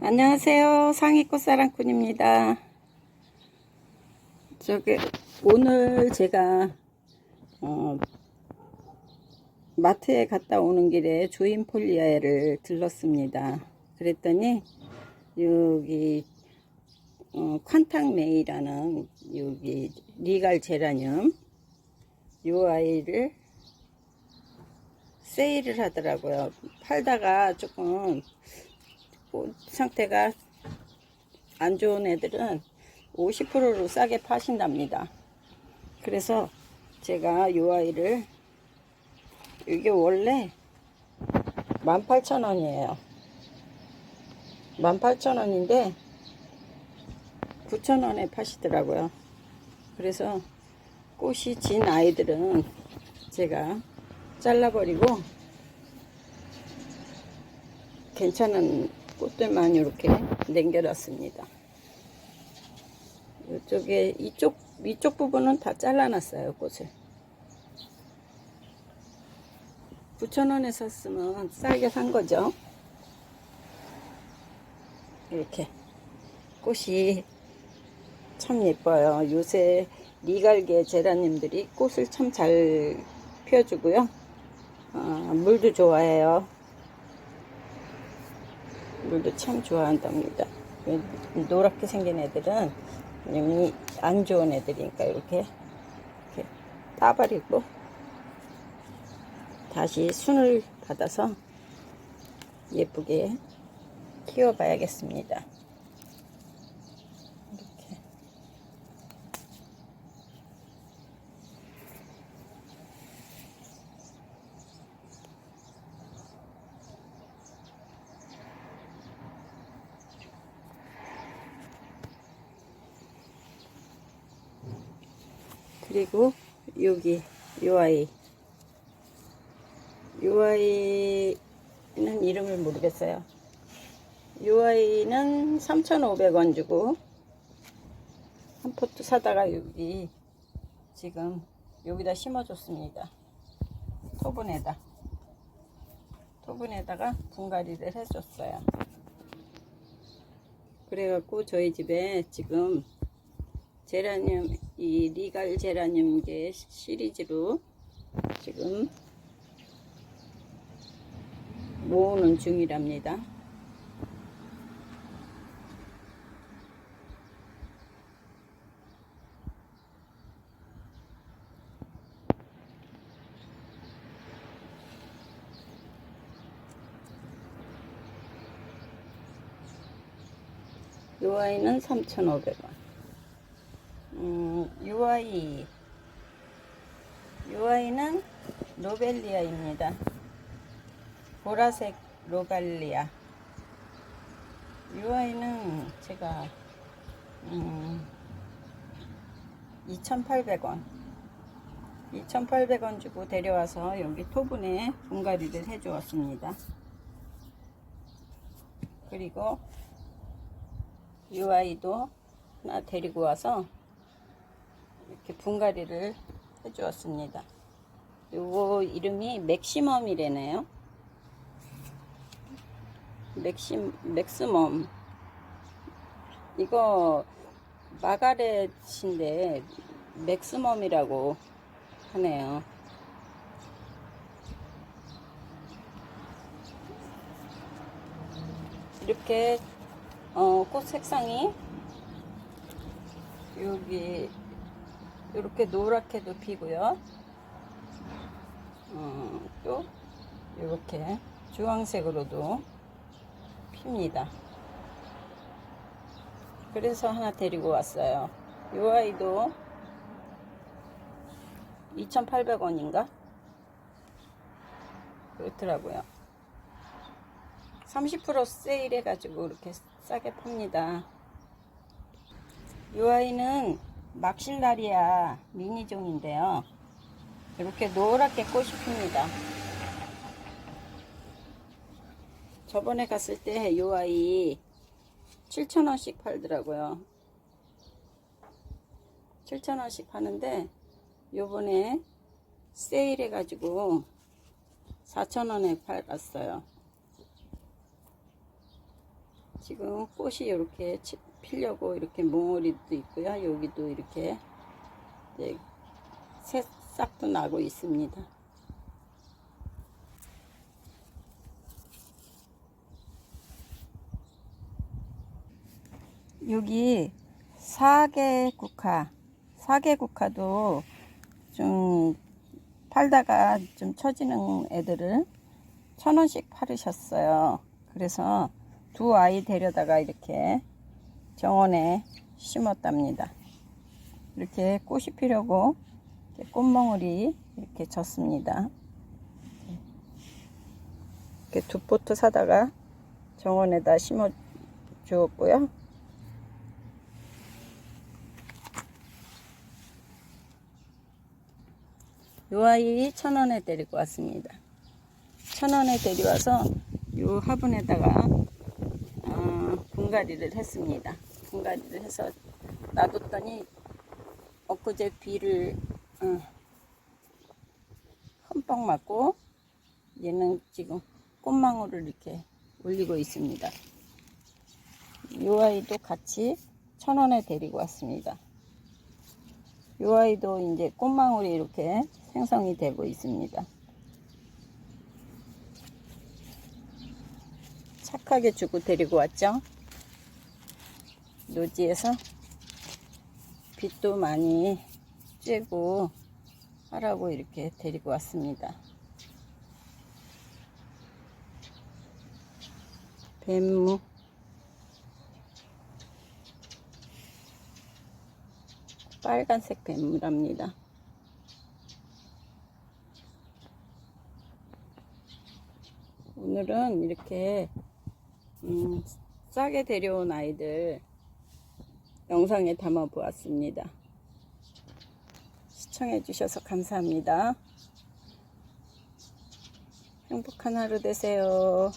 안녕하세요. 상의꽃 사랑꾼입니다. 저기 오늘 제가 어, 마트에 갔다 오는 길에 주인폴리아를 들렀습니다. 그랬더니 여기 어, 퀀탕메이라는 여기 리갈 제라늄 요 아이를 세일을 하더라고요. 팔다가 조금 꽃 상태가 안 좋은 애들은 50%로 싸게 파신답니다. 그래서 제가 이 아이를 이게 원래 18,000원이에요. 18,000원인데 9,000원에 파시더라고요. 그래서 꽃이 진 아이들은 제가 잘라버리고 괜찮은 꽃들만 이렇게 남겨놨습니다. 이쪽에 이쪽 위쪽 부분은 다 잘라놨어요 꽃을. 9,000원에 샀으면 싸게 산 거죠. 이렇게 꽃이 참 예뻐요. 요새 리갈계 제라님들이 꽃을 참 잘 피워주고요. 어, 물도 좋아해요. 물도 참 좋아한답니다. 노랗게 생긴 애들은 이미 안 좋은 애들이니까 이렇게, 이렇게 따버리고 다시 순을 받아서 예쁘게 키워봐야겠습니다. 그리고 여기 요 아이. 요 아이는 이름을 모르겠어요. 요 아이는 3,500원 주고 한 포트 사다가 여기 지금 여기다 심어줬습니다. 토분에다. 토분에다가 분갈이를 해줬어요. 그래갖고 저희 집에 지금 제라늄 이 리갈 제라늄계 시리즈로 지금 모으는 중이랍니다. 요 아이는 3,500원. 음, 요 아이, 요 아이는 로벨리아입니다. 보라색 로갈리아. 요 아이는 제가, 음, 2,800원. 2,800원 주고 데려와서 여기 토분에 분갈이를 해주었습니다. 그리고 이 아이도 하나 데리고 와서 이렇게 분갈이를 해주었습니다. 요거 이름이 맥시멈이래네요. 맥심, 맥스멈. 이거 마가렛인데 맥스멈이라고 하네요. 이렇게 어, 꽃 색상이 여기 이렇게 노랗게도 피고요. 어, 또 이렇게 주황색으로도 핍니다. 그래서 하나 데리고 왔어요. 이 아이도 2,800원인가? 그렇더라고요. 30% 세일해가지고 이렇게 싸게 팝니다. 이 아이는 막실라리아 미니종인데요. 이렇게 노랗게 꽃이 핍니다. 저번에 갔을 때 이 아이 7,000원씩 팔더라고요. 7,000원씩 파는데 요번에 세일해가지고 4,000원에 팔았어요. 지금 꽃이 이렇게 치- 피려고 이렇게 몽우리도 있고요. 여기도 이렇게 이제 새싹도 나고 있습니다. 여기 사계국화, 사계국화도 좀 팔다가 좀 처지는 애들을 천 원씩 팔으셨어요. 그래서 두 아이 데려다가 이렇게 정원에 심었답니다. 이렇게 꽃이 피려고 이렇게 꽃멍울이 이렇게 졌습니다. 이렇게 두 포트 사다가 정원에다 심어 주었고요. 요 아이 천 원에 데리고 왔습니다. 천 원에 데려와서 요 화분에다가 어, 분갈이를 했습니다. 분갈이를 해서 놔뒀더니 엊그제 비를 어, 흠뻑 맞고 얘는 지금 꽃망울을 이렇게 올리고 있습니다. 요 아이도 같이 천 원에 데리고 왔습니다. 요 아이도 이제 꽃망울이 이렇게 생성이 되고 있습니다. 착하게 주고 데리고 왔죠. 노지에서 빛도 많이 쬐고 하라고 이렇게 데리고 왔습니다. 뱀무 빨간색 뱀무랍니다. 오늘은 이렇게 음, 싸게 데려온 아이들 영상에 담아 보았습니다. 시청해 주셔서 감사합니다. 행복한 하루 되세요.